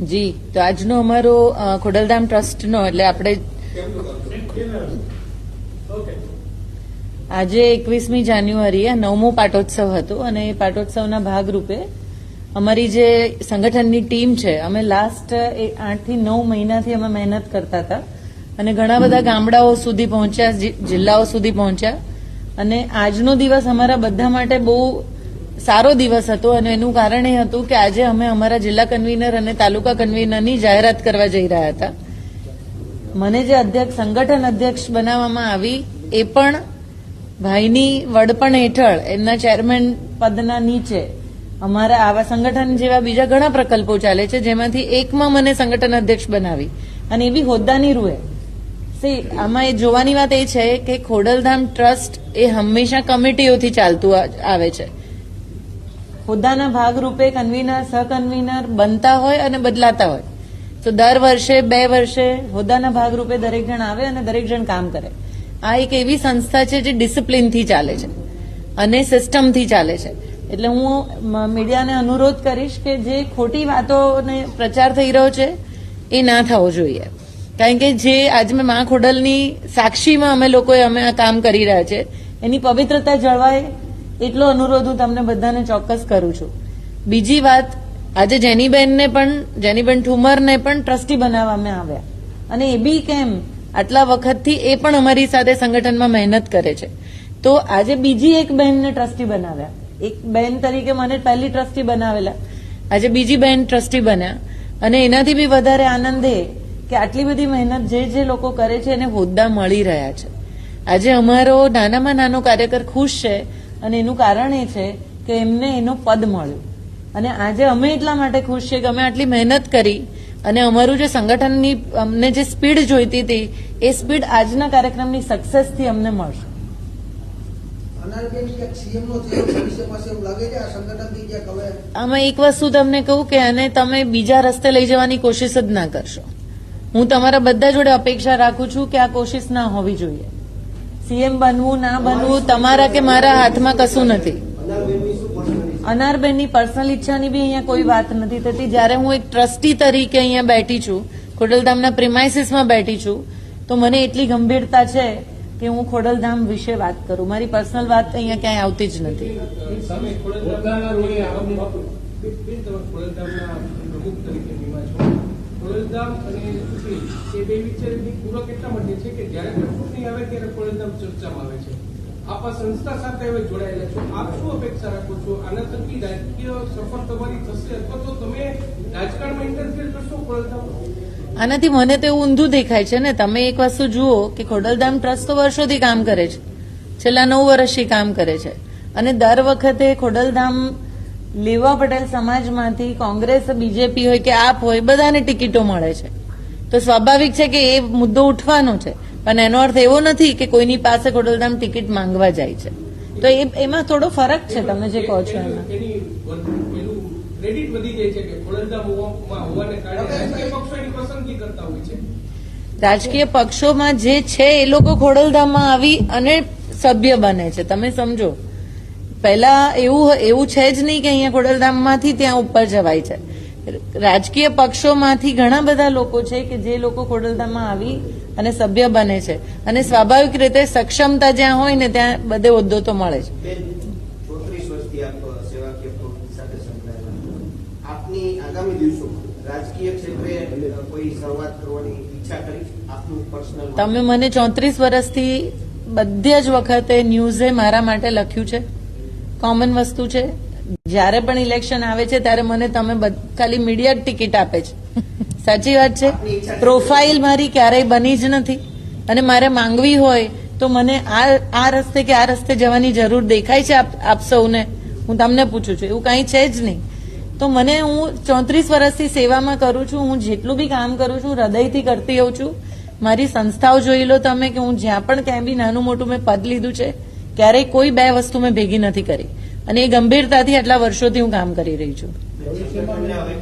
જી, તો આજનો અમારો ખોડલધામ ટ્રસ્ટનો, એટલે આપણે આજે એકવીસમી જાન્યુઆરીએ આ નવમો પાટોત્સવ હતો અને એ પાટોત્સવના ભાગરૂપે અમારી જે સંગઠનની ટીમ છે, અમે લાસ્ટ આઠથી નવ મહિનાથી અમે મહેનત કરતા હતા અને ઘણા બધા ગામડાઓ સુધી પહોંચ્યા જિલ્લાઓ સુધી પહોંચ્યા અને આજનો દિવસ અમારા બધા માટે બહુ સારો દિવસ હતો અને એનું કારણ એ હતું કે આજે અમે અમારા જિલ્લા કન્વીનર અને તાલુકા કન્વીનરની જાહેરાત કરવા જઈ રહ્યા હતા. મને જે અધ્યક્ષ, સંગઠન અધ્યક્ષ બનાવવામાં આવી એ પણ ભાઈની વડપણ હેઠળ, એમના ચેરમેન પદના નીચે અમારા આવા સંગઠન જેવા બીજા ઘણા પ્રકલ્પો ચાલે છે, જેમાંથી એકમાં મને સંગઠન અધ્યક્ષ બનાવી. અને એવી હોદ્દાની રૂએ. સી આમાં એ જોવાની વાત એ છે કે ખોડલધામ ટ્રસ્ટ એ હંમેશા કમિટીઓથી ચાલતું આવે છે. હોદ્દાના ભાગરૂપે કન્વીનર સહકન્વીનર બનતા હોય અને બદલાતા હોય. તો દર વર્ષે, બે વર્ષે હોદ્દાના ભાગરૂપે દરેક જણ આવે અને દરેક જણ કામ કરે. આ એક એવી સંસ્થા છે જે ડિસિપ્લિનથી ચાલે છે અને સિસ્ટમથી ચાલે છે. એટલે હું મીડિયાને અનુરોધ કરીશ કે જે ખોટી વાતોને પ્રચાર થઈ રહ્યો છે, એ ના થવો જોઈએ. કારણ કે જે આજે મેં મા ખોડલની સાક્ષીમાં અમે લોકોએ અમે આ કામ કરી રહ્યા છે, એની પવિત્રતા જળવાય એટલો અનુરોધ હું તમને બધાને ચોક્કસ કરું છું. બીજી વાત, આજે જેનીબેનને પણ, જેનીબેન ઠુમરને પણ ટ્રસ્ટી બનાવવામાં આવ્યા. અને એ બી કેમ, આટલા વખતથી એ પણ અમારી સાથે સંગઠનમાં મહેનત કરે છે. તો આજે બીજી એક બહેનને ટ્રસ્ટી બનાવ્યા. એક બહેન તરીકે મને પહેલી ટ્રસ્ટી બનાવેલા. આજે બીજી બહેન ટ્રસ્ટી બન્યા. અને એનાથી બી વધારે આનંદ એ કે આટલી બધી મહેનત જે જે લોકો કરે છે એને હોદ્દા મળી રહ્યા છે. આજે અમારો નાનામાં નાનો કાર્યકર ખુશ છે. અને એનું કારણ એ છે કે એમને એનું પદ મળ્યું. અને આજે અમે એટલા માટે ખુશ છીએ કે અમે આટલી મહેનત કરી અને અમારું જે સંગઠનની અમને જે સ્પીડ જોઈતી હતી એ સ્પીડ આજના કાર્યક્રમની સક્સેસથી અમને મળશે. આમાં એક વસ્તુ તમને કહું કે આને તમે બીજા રસ્તે લઈ જવાની કોશિશ જ ના કરશો. હું તમારા બધા જોડે અપેક્ષા રાખું છું કે આ કોશિશ ના હોવી જોઈએ. સીએમ બનવું, ના બનવું, તમારા કે મારા હાથમાં કશું નથી. અનારબેનની પર્સનલ ઈચ્છાની બી અહીંયા કોઈ વાત નથી થતી. જ્યારે હું એક ટ્રસ્ટી તરીકે અહીંયા બેઠી છું, ખોડલધામના પ્રિમાઇસીસમાં બેઠી છું, તો મને એટલી ગંભીરતા છે કે હું ખોડલધામ વિશે વાત કરું. મારી પર્સનલ વાત અહીંયા ક્યાંય આવતી જ નથી. આનાથી મને તો ઊંધું દેખાય છે ને. તમે એક વસ્તુ જુઓ કે ખોડલધામ ટ્રસ્ટ તો વર્ષોથી કામ કરે છે. છેલ્લા નવ વર્ષથી કામ કરે છે. અને દર વખતે ખોડલધામ લેવા પટેલ સમાજમાંથી કોંગ્રેસ બીજેપી હોય કે આપ હોય બધાને ટિકિટો મળે છે. તો સ્વાભાવિક છે કે એ મુદ્દો ઉઠવાનો છે. પણ એનો અર્થ એવો નથી કે કોઈની પાસે ખોડલધામ ટિકિટ માંગવા જાય છે. તો એ એમાં થોડો ફરક છે તમે જે કહો છો એમાં. એની પેલું ક્રેડિટ વધી જાય છે કે ખોડલધામ હોવામાં હોવાને કારણે રાજકીય પક્ષો એની પસંદગી કરતા હોય છે. રાજકીય પક્ષોમાં જે છે એ લોકો ખોડલધામમાં આવી અને સભ્ય બને છે. તમે સમજો. પહેલા એવું એવું છે જ નહીં કે અહીંયા ખોડલધામમાંથી ત્યાં ઉપર જવાય છે. રાજકીય પક્ષોમાંથી ઘણા બધા લોકો છે કે જે લોકો ખોડલધામમાં આવી અને સભ્ય બને છે. અને સ્વાભાવિક રીતે સક્ષમતા જ્યાં હોય ને ત્યાં બધે હોદ્દો તો મળે છે. બેન ચોત્રીસ વર્ષથી આપ સેવાકીય પ્રવૃત્તિ સાથે સંકળાયેલા છો. આપની આગામી દિવસોમાં રાજકીય ક્ષેત્રે કોઈ શરૂઆત કરવાની ઈચ્છા કરી? આપનું પર્સનલ તમે મને ચોત્રીસ વર્ષથી બધી જ વખતે ન્યૂઝે મારા માટે લખ્યું છે. કોમન વસ્તુ છે. જ્યારે પણ ઇલેક્શન આવે છે ત્યારે મને તમે ખાલી મીડિયા ટિકિટ આપે છે. સાચી વાત છે? પ્રોફાઇલ મારી ક્યારેય બની જ નથી. અને મારે માંગવી હોય તો મને આ આ રસ્તે કે આ રસ્તે જવાની જરૂર દેખાય છે આપ આપ સૌને? હું તમને પૂછું છું. એવું કાંઈ છે જ નહીં. તો મને હું ચોત્રીસ વર્ષથી સેવામાં કરું છું હું જેટલું બી કામ કરું છું હૃદયથી કરતી હોઉં છું. મારી સંસ્થાઓ જોઈ લો તમે કે હું જ્યાં પણ ક્યાંય બી નાનું મોટું મેં પદ લીધું છે ક્યારેય કોઈ બે વસ્તુ મેં ભેગી નથી કરી. અને એ ગંભીરતાથી આટલા વર્ષોથી હું કામ કરી રહી છું.